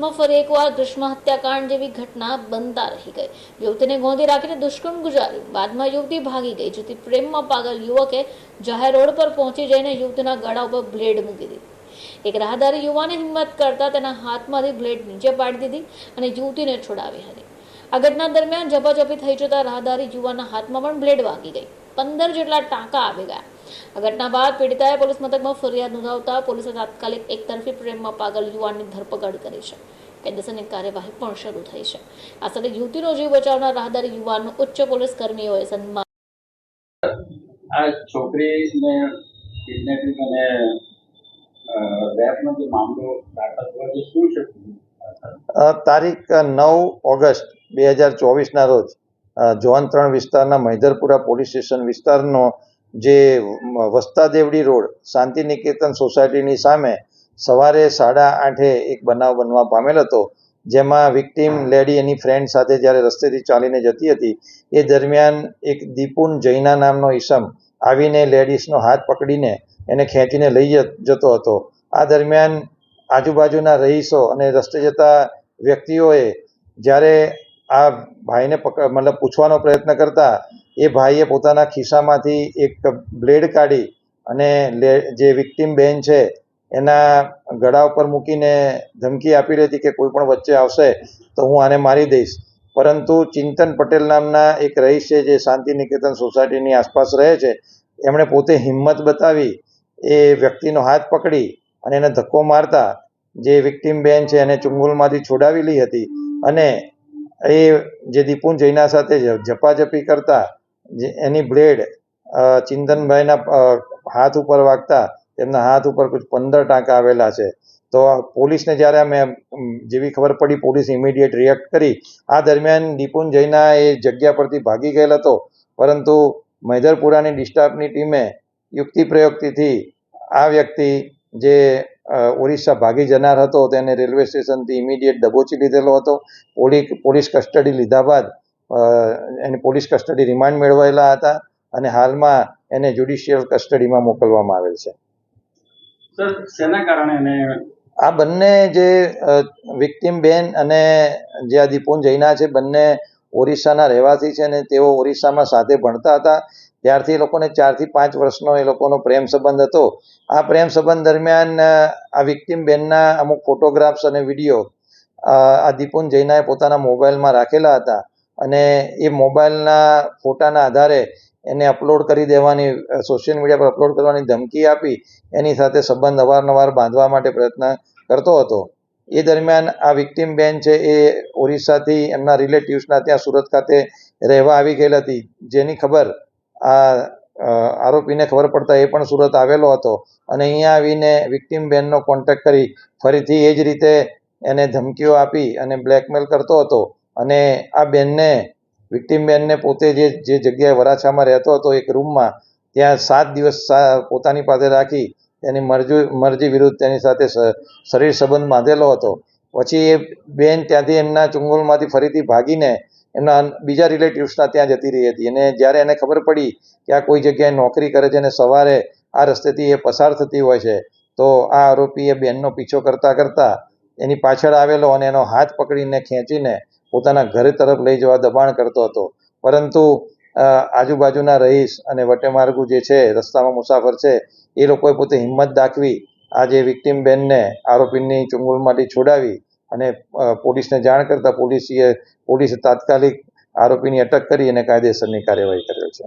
ગળા ઉપર બ્લેડ મૂકી દીધી. એક રાહદારી યુવાને હિંમત કરતા તેના હાથમાંથી બ્લેડ નીચે પાડી દીધી અને યુવતીને છોડાવી હતી. આ દરમિયાન ઝપાઝપી થઈ જતા રાહદારી યુવાના હાથમાં પણ બ્લેડ વાગી ગઈ. પંદર જેટલા ટાંકા આવી ગયા. આ ઘટના બાદ પીડિતાએ પોલીસ મથકમાં ફરિયાદ નોંધાવતા પોલીસે તાત્કાલિક એકતરફી પ્રેમમાં પાગલ યુવાનની ધરપકડ કરી છે. કાયદેસરની કાર્યવાહી પણ શરૂ થઈ છે. આ સાથે યુવતીનો જીવ બચાવનાર રાહદારી યુવાનનું ઉચ્ચ પોલીસ કર્મીઓએ સન્માન આ છોકરીને કિડનેપિંગ અને રેપનો જે મામલો દાખલ થયો છે શું છે? તારીખ નવ ઓગસ્ટ બે હજાર ચોવીસના રોજ ઝોન ત્રણ વિસ્તારના મહિધરપુરા પોલીસ સ્ટેશન વિસ્તારનો જે વસ્તા દેવડી રોડ શાંતિ નિકેતન સોસાયટીની સામે સવારે સાડા આઠે એક બનાવ બનવા પામેલ હતો, જેમાં વિક્ટીમ લેડી એની ફ્રેન્ડ સાથે જ્યારે રસ્તેથી ચાલીને જતી હતી, એ દરમિયાન એક દીપુન જૈના નામનો ઈસમ આવીને લેડીઝનો હાથ પકડીને એને ખેંચીને લઈ જતો હતો. આ દરમિયાન આજુબાજુના રહીશો અને રસ્તે જતા વ્યક્તિઓએ જ્યારે આ ભાઈને મતલબ પૂછવાનો પ્રયત્ન કરતા એ ભાઈએ પોતાના ખિસ્સામાંથી એક બ્લેડ કાઢી અને લે, જે વિક્ટીમ બેન છે, એના ગળા ઉપર મૂકીને ધમકી આપી રહી હતી કે કોઈ પણ વચ્ચે આવશે તો હું આને મારી દઈશ. પરંતુ ચિંતન પટેલ નામના એક રહીશ છે જે શાંતિ નિકેતન સોસાયટીની આસપાસ રહે છે, એમણે પોતે હિંમત બતાવી, એ વ્યક્તિનો હાથ પકડી અને એને ધક્કો મારતા જે વિક્ટીમ બેન છે એને ચુંગલમાંથી છોડાવેલી હતી અને એ જે દીપુન જૈના સાથે ઝપાઝપી કરતા જે એની બ્લેડ ચિંતનભાઈના હાથ ઉપર વાગતા તેમના હાથ ઉપર કુછ પંદર ટાંકા આવેલા છે. તો પોલીસને જ્યારે અમે જેવી ખબર પડી, પોલીસ ઇમિડિયેટ રિએક્ટ કરી, આ દરમિયાન દીપુન જૈના એ જગ્યા પરથી ભાગી ગયેલ હતો. પરંતુ મૈદરપુરાની ડિસ્ટાફની ટીમે યુક્તિ પ્રયોગથી આ વ્યક્તિ જે ઓરિસ્સા ભાગી જનાર હતો તેને રેલવે સ્ટેશનથી ઇમિડિયેટ દબોચી લીધેલો હતો. પોલીસ પોલીસ કસ્ટડી લીધા બાદ એની પોલીસ કસ્ટડી રિમાન્ડ મેળવેલા હતા અને હાલમાં એને જ્યુડિશિયલ કસ્ટડીમાં મોકલવામાં આવેલ છે. આ બંને જે વિક્ટીમ બેન અને જે આ દીપુન જૈના છે બંને ઓરિસ્સાના રહેવાસી છે અને તેઓ ઓરિસ્સામાં સાથે ભણતા હતા. ત્યારથી એ લોકોને ચારથી પાંચ વર્ષનો એ લોકોનો પ્રેમ સંબંધ હતો. આ પ્રેમ સંબંધ દરમિયાન આ વિક્ટીમ બેનના અમુક ફોટોગ્રાફ્સ અને વીડિયો આ દીપુન જૈનાએ પોતાના મોબાઈલમાં રાખેલા હતા. અને એ મોબાઈલના ફોટાના આધારે એને અપલોડ કરી દેવાની સોશિયલ મીડિયા પર અપલોડ કરવાની ધમકી આપી, એની સાથે સંબંધ અવારનવાર બાંધવા માટે પ્રયત્ન કરતો હતો. એ દરમિયાન આ વિક્ટીમ બેન છે એ ઓરિસ્સાથી, એમના રિલેટિવ્સના ત્યાં સુરત ખાતે રહેવા આવી ગયેલ હતી. જેની ખબર, આ આરોપીને ખબર પડતા એ પણ સુરત આવેલો હતો. અને અહીંયા આવીને વિક્ટીમ બેનનો કોન્ટેક્ટ કરી, ફરીથી એ જ રીતે એને ધમકીઓ આપી અને બ્લેકમેલ કરતો હતો. અને આ બેનને, વિક્ટીમ બેનને પોતે જે જે જગ્યાએ વરાછામાં રહેતો હતો, એક રૂમમાં, ત્યાં સાત દિવસ પોતાની પાસે રાખી તેની મરજી મરજી વિરુદ્ધ તેની સાથે શરીર સંબંધ બાંધેલો હતો. પછી એ બેન ત્યાંથી એમના ચુંગલમાંથી ફરીથી ભાગીને, એમના બીજા રિલેટિવ્સના ત્યાં જતી રહી હતી. અને જ્યારે એને ખબર પડી કે આ કોઈ જગ્યાએ નોકરી કરે છે અને સવારે આ રસ્તેથી એ પસાર થતી હોય છે, તો આ આરોપીએ બેનનો પીછો કરતાં કરતાં એની પાછળ આવેલો અને એનો હાથ પકડીને ખેંચીને પોતાના ઘરે તરફ લઈ જવા દબાણ કરતો હતો. પરંતુ આજુબાજુના રહીશ અને વટેમાર્ગુ જે છે, રસ્તામાં મુસાફર છે, એ લોકોએ પોતે હિંમત દાખવી આ જે વિક્ટીમ બેનને આરોપીની ચુંગલમાંથી છોડાવી અને પોલીસને જાણ કરતા પોલીસે પોલીસે તાત્કાલિક આરોપીની અટક કરી અને કાયદેસરની કાર્યવાહી કરેલ છે.